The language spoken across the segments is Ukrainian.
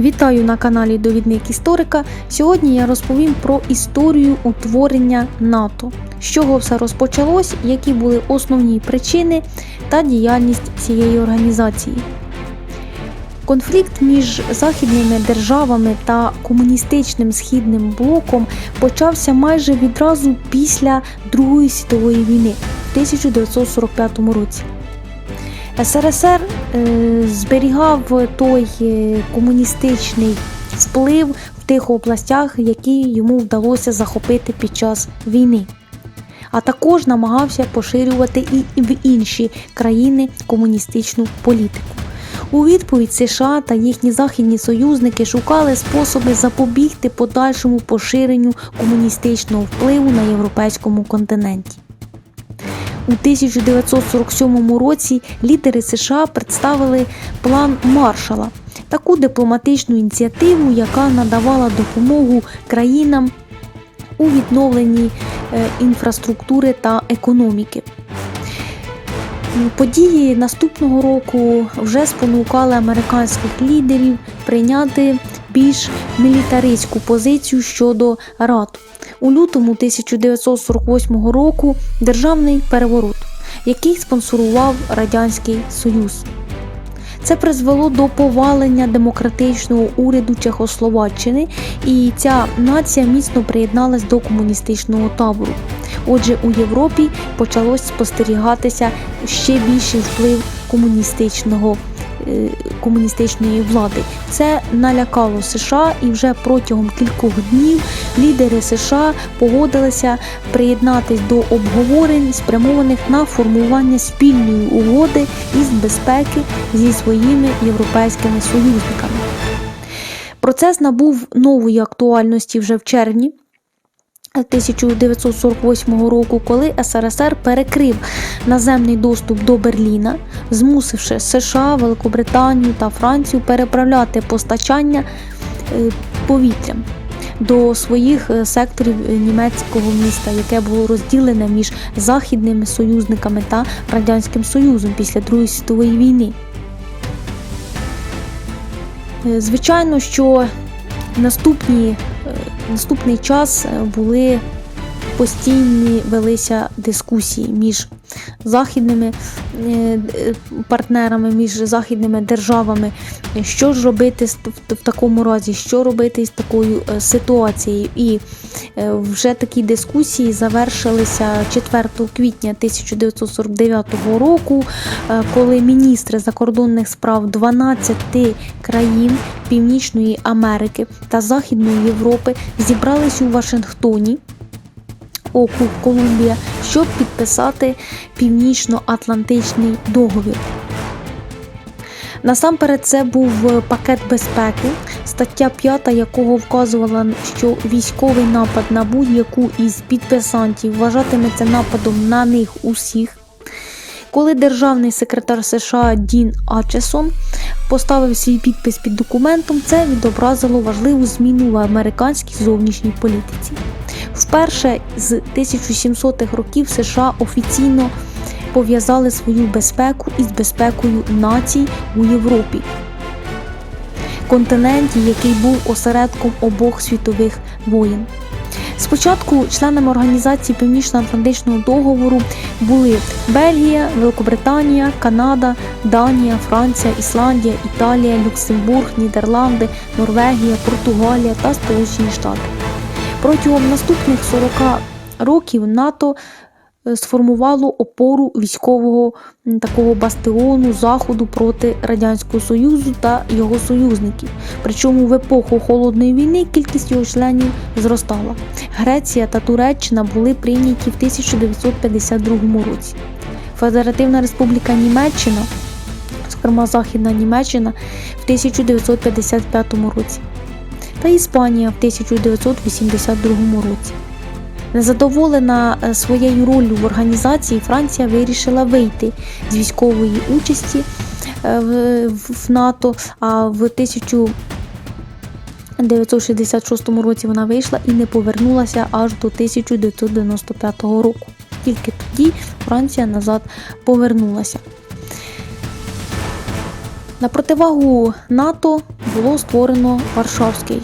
Вітаю на каналі Довідник Історика. Сьогодні я розповім про історію утворення НАТО, з чого все розпочалось, які були основні причини та діяльність цієї організації. Конфлікт між західними державами та комуністичним східним блоком почався майже відразу після Другої світової війни в 1945 році. СРСР е, зберігав той е, комуністичний вплив в тих областях, які йому вдалося захопити під час війни, а також намагався поширювати і в інші країни комуністичну політику. У відповідь США та їхні західні союзники шукали способи запобігти подальшому поширенню комуністичного впливу на європейському континенті. У 1947 році лідери США представили план Маршала, таку дипломатичну ініціативу, яка надавала допомогу країнам у відновленні е, інфраструктури та економіки. Події наступного року вже спонукали американських лідерів прийняти більш мілітаристську позицію щодо РАТ. У лютому 1948 року державний переворот, який спонсорував Радянський Союз. Це призвело до повалення демократичного уряду Чехословаччини, і ця нація міцно приєдналась до комуністичного табору. Отже, у Європі почалось спостерігатися ще більший вплив комуністичного. Е, Комуністичної влади це налякало США, і вже протягом кількох днів лідери США погодилися приєднатись до обговорень, спрямованих на формування спільної угоди із безпеки зі своїми європейськими союзниками. Процес набув нової актуальності вже в червні. 1948 року, коли СРСР перекрив наземний доступ до Берліна, змусивши США, Великобританію та Францію переправляти постачання е, повітрям до своїх е, секторів е, німецького міста, яке було розділене між західними союзниками та Радянським Союзом після Другої світової війни. Звичайно, що наступні, наступний час е, були постійні велися дискусії між західними е, е, партнерами, між західними державами, що ж робити в такому разі, що робити з такою ситуацією. І вже такі дискусії завершилися 4 квітня 1949 року, коли міністри закордонних справ 12 країн Північної Америки та Західної Європи зібрались у Вашингтоні. Округ Колумбія, щоб підписати Північно-Атлантичний договір. Насамперед, це був пакет безпеки, стаття 5 якого вказувала, що військовий напад на будь-яку із підписантів вважатиметься нападом на них усіх. Коли державний секретар США Дін Ачесон поставив свій підпис під документом, це відобразило важливу зміну в американській зовнішній політиці. Вперше з 1700-х років США офіційно пов'язали свою безпеку із безпекою націй у Європі, континенті, який був осередком обох світових воєн. Спочатку членами організації Північно-Атлантичного договору були Бельгія, Великобританія, Канада, Данія, Франція, Ісландія, Італія, Люксембург, Нідерланди, Норвегія, Португалія та Сполучені Штати. Протягом наступних 40 років НАТО е, сформувало опору військового такого бастіону заходу проти радянського союзу та його союзників. Причому в епоху холодної війни кількість його членів зростала. Греція та Туреччина були прийняті в 1952 році. Федеративна Республіка Німеччина, зокрема Західна Німеччина, в 1955 році та Іспанія в 1982 році. Незадоволена е, своєю роллю в організації, Франція вирішила вийти з військової участі е, в- НАТО, а в 1966 році вона вийшла і не повернулася аж до 1995 року. Тільки тоді Франція назад повернулася. На противагу НАТО було створено Варшавський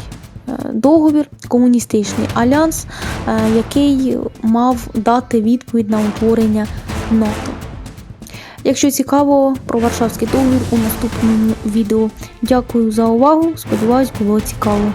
е, договір, комуністичний альянс, е, який мав дати відповідь на утворення НАТО. Якщо цікаво про Варшавський договір у наступному відео. Дякую за увагу. Сподіваюсь, було цікаво.